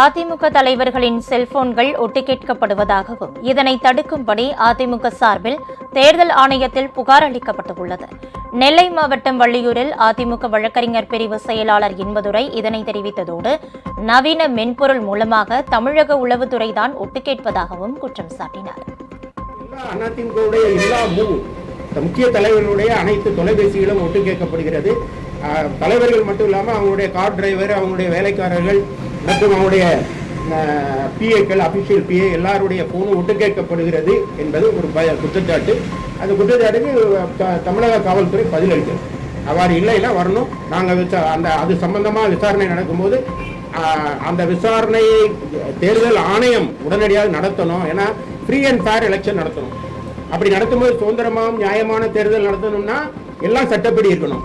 அதிமுக தலைவர்களின் செல்போன்கள் ஒட்டு கேட்கப்படுவதாகவும் இதனை தடுக்கும்படி அதிமுக சார்பில் தேர்தல் ஆணையத்தில் புகார் அளிக்கப்பட்டுள்ளது. நெல்லை மாவட்டம் வள்ளியூரில் அதிமுக வழக்கறிஞர் பிரிவு செயலாளர் இன்பதுரை இதனை தெரிவித்ததோடு நவீன மென்பொருள் மூலமாக தமிழக உளவுத்துறைதான் ஒட்டு கேட்பதாகவும் குற்றம் சாட்டினார். எல்லா முக்கிய தலைவர்களுடைய அனைத்து தொலைபேசிகளும் ஒட்டு கேட்கப்படுகிறது தலைவர்கள் மட்டும் இல்லாமல் அவங்களுடைய கார் டிரைவர் அவங்களுடைய வேலைக்காரர்கள் மற்றும் அவங்களுடைய பிஏக்கள் அபிஷியல் பிஏ எல்லாருடைய ஃபோனும் ஒட்டு கேட்கப்படுகிறது என்பது ஒரு பய குற்றச்சாட்டு. அந்த குற்றச்சாட்டுக்கு த- தமிழக காவல்துறை பதிலளிக்கிறது அவ்வாறு இல்லைன்னா வரணும். நாங்கள் விசா அந்த அது சம்பந்தமாக விசாரணை நடக்கும்போது அந்த விசாரணையை தேர்தல் ஆணையம் உடனடியாக நடத்தணும். ஏன்னா ஃப்ரீ அண்ட் ஃபேர் எலெக்ஷன் நடத்தணும். அப்படி நடத்தும்போது சுதந்திரமாகவும் நியாயமான தேர்தல் நடத்தணும்னா எல்லாம் சட்டப்படி இருக்கணும்.